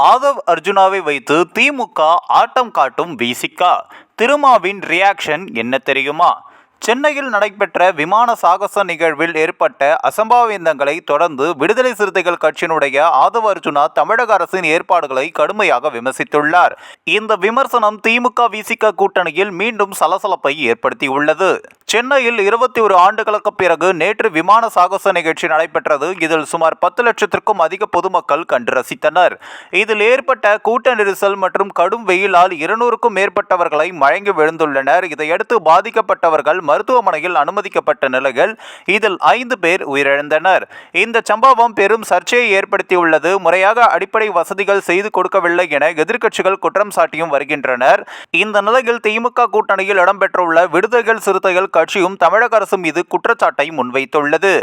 ஆதவ் அர்ஜுனாவை வைத்து திமுக ஆட்டம் காட்டும் விசிகா. திருமாவின் ரியாக்ஷன் என்ன தெரியுமா? சென்னையில் நடைபெற்ற விமான சாகச நிகழ்வில் ஏற்பட்ட அசம்பாவிதங்களை தொடர்ந்து விடுதலை சிறுத்தைகள் கட்சியினுடைய ஆதவ அர்ஜுனா தமிழக அரசின் ஏற்பாடுகளை கடுமையாக விமர்சித்துள்ளார். இந்த விமர்சனம் திமுக விசிக கூட்டணியில் மீண்டும் சலசலப்பை ஏற்படுத்தியுள்ளது. சென்னையில் இருபத்தி ஒரு ஆண்டுகளுக்கு பிறகு நேற்று விமான சாகச நிகழ்ச்சி நடைபெற்றது. இதில் சுமார் பத்து லட்சத்திற்கும் அதிக பொதுமக்கள் கண்டு ரசித்தனர். இதில் ஏற்பட்ட கூட்ட நெரிசல் மற்றும் கடும் வெயிலால் இருநூறுக்கும் மேற்பட்டவர்களை மயங்கி விழுந்துள்ளனர். இதையடுத்து பாதிக்கப்பட்டவர்கள் மருத்துவமனையில் அனுமதிக்கப்பட்ட நிலையில் இதில் ஐந்து பேர் உயிரிழந்தனர். இந்த சம்பவம் பெரும் சர்ச்சையை ஏற்படுத்தியுள்ளது. முறையாக அடிப்படை வசதிகள் செய்து கொடுக்கவில்லை என எதிர்க்கட்சிகள் குற்றம் சாட்டியும் வருகின்றனர். இந்த நிலையில் திமுக கூட்டணியில் இடம்பெற்றுள்ள விடுதலைகள் சிறுத்தைகள் கட்சியும் தமிழக அரசு மீது குற்றச்சாட்டை முன்வைத்துள்ளது.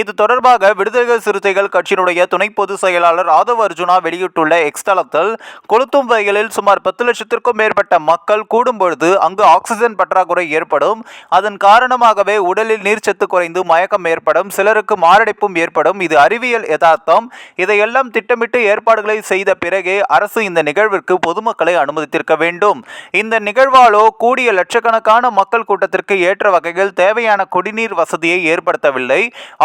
இது தொடர்பாக விடுதலைகள் சிறுத்தைகள் கட்சியினுடைய துணை பொதுச் செயலாளர் ஆதவ் அர்ஜுனா வெளியிட்டுள்ள எக்ஸ் தளத்தில் கொளுத்தும் வயலில் சுமார் பத்து லட்சத்திற்கும் மேற்பட்ட மக்கள் கூடும்பொழுது அங்கு ஆக்சிஜன் பற்றாக்குறை ஏற்படும். அதன் காரணமாகவே உடலில் நீர்ச்சத்து குறைந்து மயக்கம் ஏற்படும் சிலருக்கு மாரடைப்பும் ஏற்படும். இது அறிவியல் யதார்த்தம். இதையெல்லாம் திட்டமிட்டு ஏற்பாடுகளை செய்த பிறகே அரசு இந்த நிகழ்விற்கு பொதுமக்களை அனுமதித்திருக்க வேண்டும். இந்த நிகழ்வாலோ கூடிய லட்சக்கணக்கான மக்கள் கூட்டத்திற்கு ஏற்ற வகையில் தேவையான குடிநீர் வசதியை ஏற்படுத்தவில்லை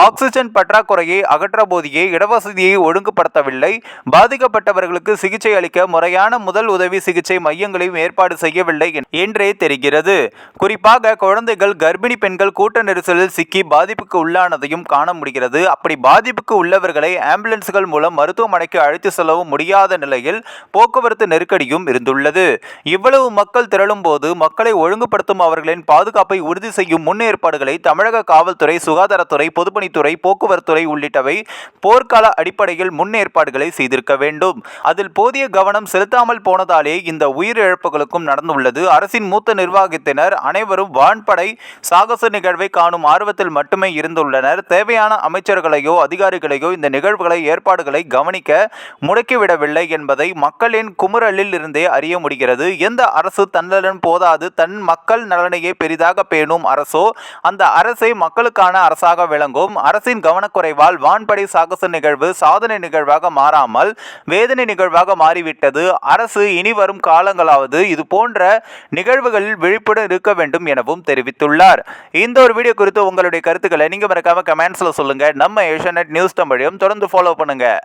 ஆக்சிஜன் பற்றாக்குறையை அகற்ற போதியே இடவசதியை ஒழுங்குபடுத்தவில்லை பாதிக்கப்பட்டவர்களுக்கு சிகிச்சை அளிக்க முறையான முதல் உதவி சிகிச்சை மையங்களையும் ஏற்பாடு செய்யவில்லை என்றே தெரிகிறது. குறிப்பாக குழந்தைகள் கர்ப்பிணி பெண்கள் கூட்ட நெரிசலில் சிக்கி பாதிப்புக்கு உள்ளானதையும் காண முடிகிறது. அப்படி பாதிப்புக்கு உள்ளவர்களை ஆம்புலன்ஸ்கள் மூலம் மருத்துவமனைக்கு அழைத்து செல்லவும் முடியாத நிலையில் போக்குவரத்து நெருக்கடியும் இருந்துள்ளது. இவ்வளவு மக்கள் திரளும் போது மக்களை ஒழுங்குபடுத்தும் அவர்களின் பாதுகாப்பை உறுதி செய்யும் முன்னேற்பாடுகளை தமிழக காவல்துறை சுகாதாரத்துறை பொதுப்பணித்துறை போக்குவரத்துறை உள்ளிட்டவை போர்க்கால அடிப்படையில் முன்னேற்பாடுகளை செய்திருக்க வேண்டும். அதில் போதிய கவனம் செலுத்தாமல் போனதாலே இந்த உயிரிழப்புகளுக்கும் நடந்துள்ளது. அரசின் மூத்த நிர்வாகத்தினர் அனைவரும் வான்படை சாகச நிகழ்வை காணும் ஆர்வத்தில் மட்டுமே இருந்துள்ளனர். தேவையான அமைச்சர்களையோ அதிகாரிகளையோ இந்த நிகழ்வுகளை ஏற்பாடுகளை கவனிக்க முடக்கிவிடவில்லை என்பதை மக்களின் குமுறலில் இருந்தே அறிய முடிகிறது. எந்த அரசு தன்னலன் போதாது தன் மக்கள் நலனையே பெரிதாக பேணும் அரசு அந்த அரசை மக்களுக்கான அரசாக விளங்கும். அரசின் கவனக்குறைவால் வான்படை சாகச நிகழ்வு சாதனை நிகழ்வாக மாறாமல் வேதனை நிகழ்வாக மாறிவிட்டது. அரசு இனி வரும் காலங்களாவது இது போன்ற நிகழ்வுகளில் விழிப்புடன் இருக்க வேண்டும் எனவும் தெரிவித்துள்ளார். இந்த ஒரு வீடியோ குறித்து உங்களுடைய கருத்துக்களை நீங்கள் மறக்காம கமெண்ட்ஸில் சொல்லுங்கள் நம்ம ஏஷியநெட் நியூஸ் தமிழையும் தொடர்ந்து ஃபாலோ பண்ணுங்கள்